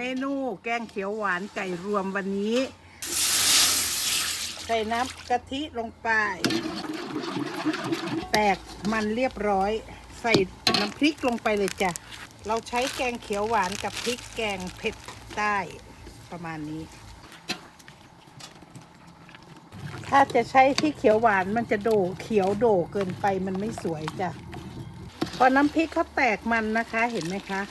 มนูแกงเขียวหวานไก่รวมวันนี้ ใส่น้ำกะทิลงไป แตกมันเรียบร้อย ใส่น้ำพริกลงไปเลยจ้ะ เราใช้แกงเขียวหวานกับพริกแกงเผ็ดใต้ประมาณนี้ ถ้าจะใช้พริกเขียวหวานมันจะโดเขียวโดเกินไปมันไม่สวยจ้ะพอน้ำพริกเขาแตกมันนะคะเห็นไหมคะ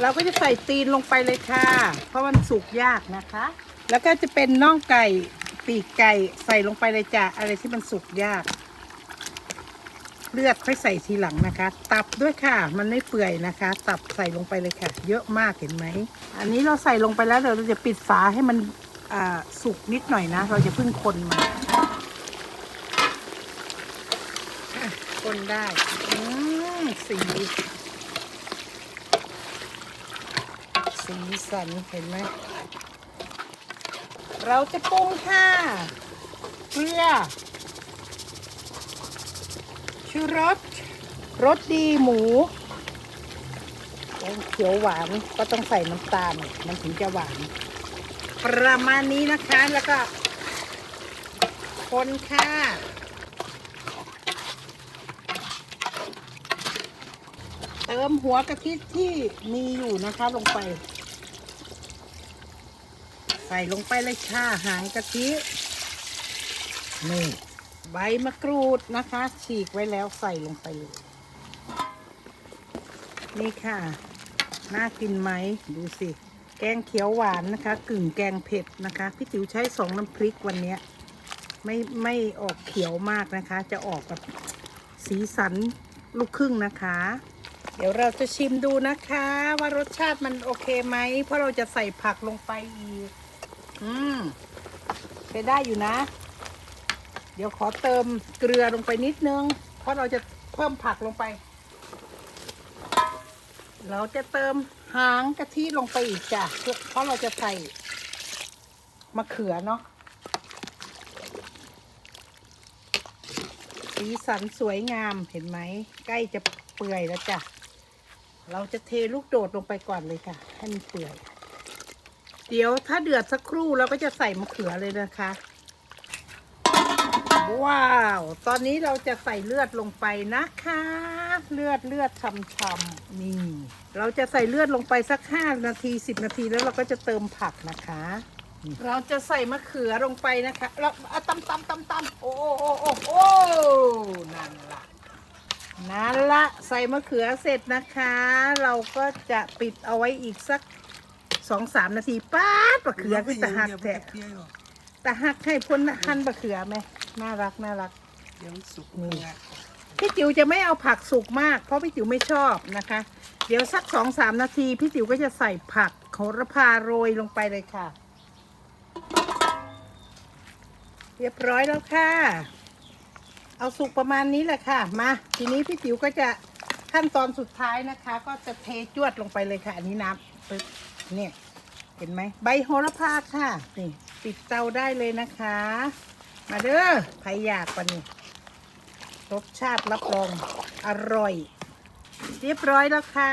เราก็จะใส่ตีนลงไปเลยค่ะ เพราะมันสุกยากนะคะ แล้วก็จะเป็นน่องไก่ปีกไก่ใส่ลงไปเลยจ้ะอะไรที่มันสุกยาก เลือดค่อยใส่ทีหลังนะคะ ตับด้วยค่ะ มันไม่เปื่อยนะคะ ตับใส่ลงไปเลยค่ะ เยอะมากเห็นไหม อันนี้เราใส่ลงไปแล้วเดี๋ยวเราจะปิดฝาให้มันสุกนิดหน่อยนะ เราจะพิ่งคนมาคนได้ อืมสี สีสันเห็นไหม เราจะปรุงค่ะเกลือชูรสรสดีหมูเขียวหวานก็ต้องใส่น้ำตาล มันถึงจะหวาน ประมาณนี้นะคะแล้วก็ คนค่ะเติมหัวกะทิที่มีอยู่นะคะลงไป ใส่ลงไปเลยค่ะหางกะทินี่ใบมะกรูดนะคะ ฉีกไว้แล้วใส่ลงไปเลยนี่ค่ะ น่ากินไหมดูสิ แกงเขียวหวานนะคะ กึ่งแกงเผ็ดนะคะ พี่ติ๋วใช้สองน้ำพริกวันนี้ไม่ไม่ออกเขียวมากนะคะ จะออกแบบสีสันลูกครึ่งนะคะ เดี๋ยวเราจะชิมดูนะคะ ว่ารสชาติมันโอเคไหม เพราะเราจะใส่ผักลงไปอีก อืมใช้ได้อยู่นะ เดี๋ยวขอเติมเกลือลงไปนิดนึง เพราะเราจะเพิ่มผักลงไป เราจะเติมหางกะทิลงไปอีกจ้ะ เพราะเราจะใส่มะเขือเนาะ สีสันสวยงามเห็นไหม ใกล้จะเปื่อยแล้วจ้ะ เราจะเทลูกโดดลงไปก่อนเลยค่ะ ให้มันเปื่อย เดี๋ยวถ้าเดือดสักครู่เราก็จะใส่มะเขือเลยนะคะ ว้าว ตอนนี้เราจะใส่เลือดลงไปนะคะ เลือดเลือดช่ำๆนี่ เราจะใส่เลือดลงไปสักห้านาทีสิบนาทีแล้วเราก็จะเติมผักนะคะ เราจะใส่มะเขือลงไปนะคะ เราตำตำตำตำโอ้โอ้โอ้โอ้นั่นละนั่นละใส่มะเขือเสร็จนะคะ เราก็จะปิดเอาไว้อีกสัก สองสามนาทีป้าดมะเขือขึ้นตะหักแทะตะหักให้พ้นหั่นมะเขือไหมน่ารักน่ารัก เดี๋ยวสุกนี่เนื้อพี่จิ๋วจะไม่เอาผักสุกมาก เพราะพี่จิ๋วไม่ชอบนะคะ เดี๋ยวสักสองสามนาที พี่จิ๋วก็จะใส่ผักโหระพาโรยลงไปเลยค่ะ เรียบร้อยแล้วค่ะ เอาสุกประมาณนี้แหละค่ะ มา ทีนี้พี่จิ๋วก็จะขั้นตอนสุดท้ายนะคะ ก็จะเทจวดลงไปเลยค่ะ อันนี้น้ำปึ๊บ เนี่ย เห็นไหมใบโหระพาค่ะนี่ติดเตาได้เลยนะคะ มาเด้อใครอยากปะนี่รสชาติรับรองอร่อย เรียบร้อยแล้วค่ะ